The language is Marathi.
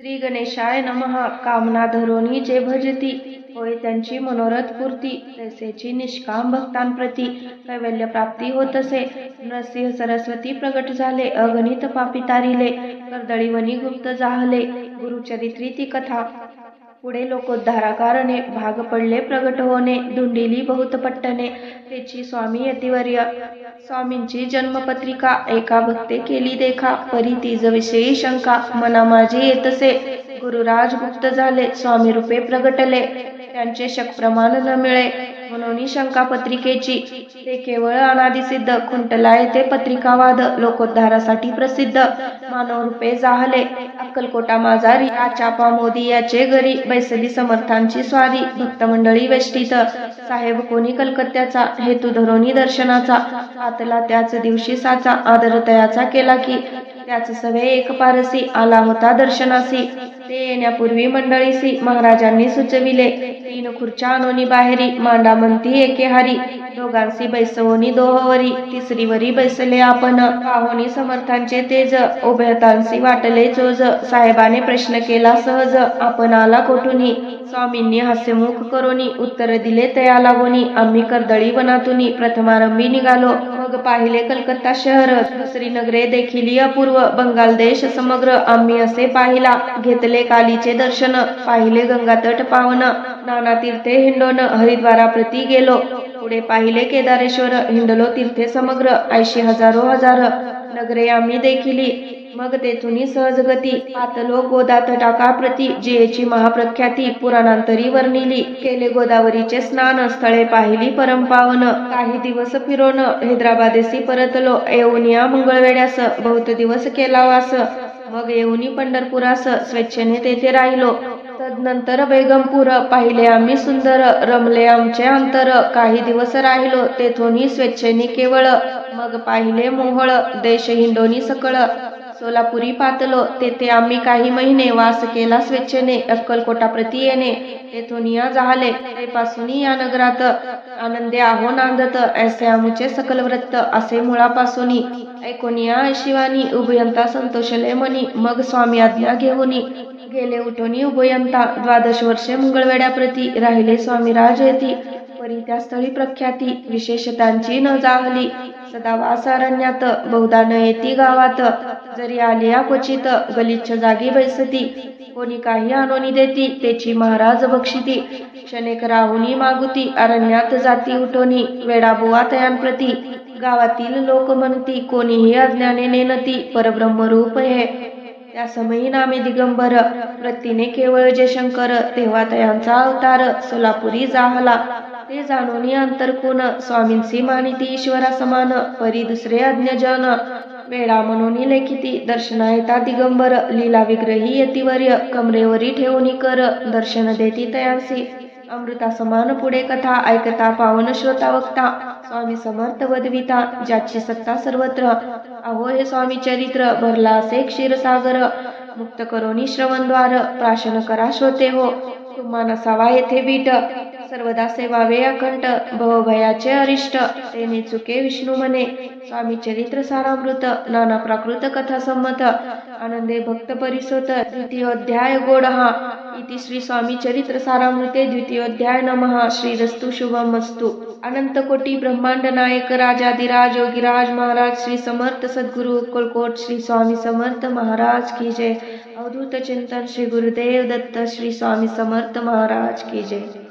श्री गणेशाय नमः. कामना धरोनी जे भजती. होय त्यांची मनोरथ पूर्ती. तैसेची निष्काम भक्तांप्रती. कैवल्य प्राप्ती होत असे नरसिंह सरस्वती प्रगट झाले. अगणित पापी तारिले. कर्दळीवनी गुप्त जाहले. गुरुचरित्री ती कथा. पुढे लोकोद्धाराकारणे भाग पडले प्रगट होणे धुंडिली बहुत पट्टणे त्याची स्वामी यतिवर्य स्वामींची जन्मपत्रिका एका भक्ते केली देखा परी तीज विषयी शंका मना माझी येतसे. गुरुराज गुप्त झाले स्वामी रूपे प्रगटले. त्यांचे शक प्रमाण न मिळे म्हणून शंका पत्रिकेची ते केवळ अनादिसिद्ध खुंटला येथे पत्रिकावाद लोकोद्धारासाठी प्रसिद्ध. मानव रूपे जाहले अक्कलकोटा माजारी आचापा मोदी याचे घरी बैसली समर्थांची स्वारी भक्तमंडळी वेष्टीत. साहेब कोणी कलकत्त्याचा हेतू धरोनी दर्शनाचा आतला त्याच दिवशी साचा आदरतयाचा केला की त्याच सवे एक पारसी आला होता दर्शनासी. ते येण्यापूर्वी मंडळीसी महाराजांनी सुचविले तीन खुर्च्या आणोनी बाहेरी मांडा म्हणती एके हारी दोघांसी बैसवोनी दोहवरी तिसरीवरी बैसले आपण. पाहोनी समर्थांचे तेज उभयतांसी वाटले चोज साहेबाने प्रश्न केला सहज आपण आला कोठूनही स्वामींनी हास्यमुख करोनी उत्तर दिले तया लागोनी आम्ही कर्दळी वनातून प्रथमारंभी निघालो. मग पाहिले कलकत्ता शहर दुसरी नगरे देखील अपूर्व बंगाल देश समग्र आम्ही असे पाहिला. घेतले कालीचे दर्शन पाहिले गंगातट पावन नाना तीर्थे हिंडोन हरिद्वारा प्रती गेलो. पुढे पाहिले केदारेश्वर हिंडलो तीर्थे समग्र ऐंशी हजारो हजार. नगरे आम्ही देखिली. मग तेथुनी सहज गती पातलो गोदा तटाका प्रती जियेची महाप्रख्याती पुराणांतरी वर्णिली. केले गोदावरीचे स्नान स्थळे पाहिली परंपावन काही दिवस फिरोन हैदराबादेसी परतलो. येऊनिया मंगळवेड्यास बहुत दिवस केला वास. मग येऊनी पंढरपुरास स्वेच्छेने तेथे राहिलो. तदनंतर बेगमपूर पाहिले आम्ही सुंदर रमले आमचे अंतर. काही दिवस राहिलो तेथोनी स्वेच्छेने केवळ. मग पाहिले मोहळ देश हिंडोनी सकळ. सोलापुरी पातलो तेथे आम्ही काही महिने वास केला स्वेच्छेने अक्कलकोटा प्रति येणे तेथून या जाहले तेपासून या नगरात आनंदे आहो नांदत ऐसे आमुचे सकल व्रत असे मुळापासून ऐकोनिया शिवानी उभयंता संतोषले मनी मग स्वामी आज्ञा घेऊनी. गेले उठोनी उभयंता द्वादश वर्षे मंगळवेड्याप्रती राहिले स्वामी राज येती परी त्या स्थळी प्रख्याती विशेषतांची न जाहली. सदा वासारण्यात बहुधा न येती गावात. जरी आलिया क्वचित गलिच्छ जागी बैसती. कोणी काही आणोनी देती त्याची महाराज बक्षिती. क्षणेक राहुनी मागुती अरण्यात जाती उठोनी. वेडाबुवा तयांप्रती. गावातील लोक म्हणती कोणीही अज्ञाने नेनती परब्रह्मरूप हे. त्या समयी नामे दिगंबर. प्रतीने केवळ जयशंकर तेव्हा तयांचा अवतार सोलापुरी जाहला. ते जाणून अंतरकून स्वामींसी मानिती ईश्वरा समान परी दुसरे अज्ञजन वेळा म्हणून लेखिती दर्शना येता दिगंबर लीला विग्रही यतिवर्य कमरेवरी ठेवून कर दर्शन देती तयांसी. अमृता समान पुढे कथा ऐकता पावन श्रोता वक्ता. स्वामी समर्थ वदविता ज्याची सत्ता सर्वत्र. अहो हे स्वामी चरित्र भरला असे क्षीरसागर. मुक्त करोनी श्रवणद्वार प्राशन करा श्रोते हो. कुमान असावा येथे बीट. सर्वदा सेवावे अखंड भवभयाचे अरिष्ट. तेने चुके विष्णू म्हणे. स्वामी चरित्र सारामृत. नाना प्राकृत कथा संमत. आनंदे भक्त परिसोत. द्वितीयोध्याय गोड हा इति श्री स्वामी चरित्र सारामृते द्वितीयोध्याय नमः. श्रीरस्तु शुभमस्तु. अनंत कोटी ब्रह्मांड नायक राजाधिराज योगीराज महाराज श्री समर्थ सद्गुरु अक्कलकोट श्री स्वामी समर्थ महाराज की जय. अवधूत चिंतन श्री गुरुदेव दत्त श्री स्वामी समर्थ महाराज की जय.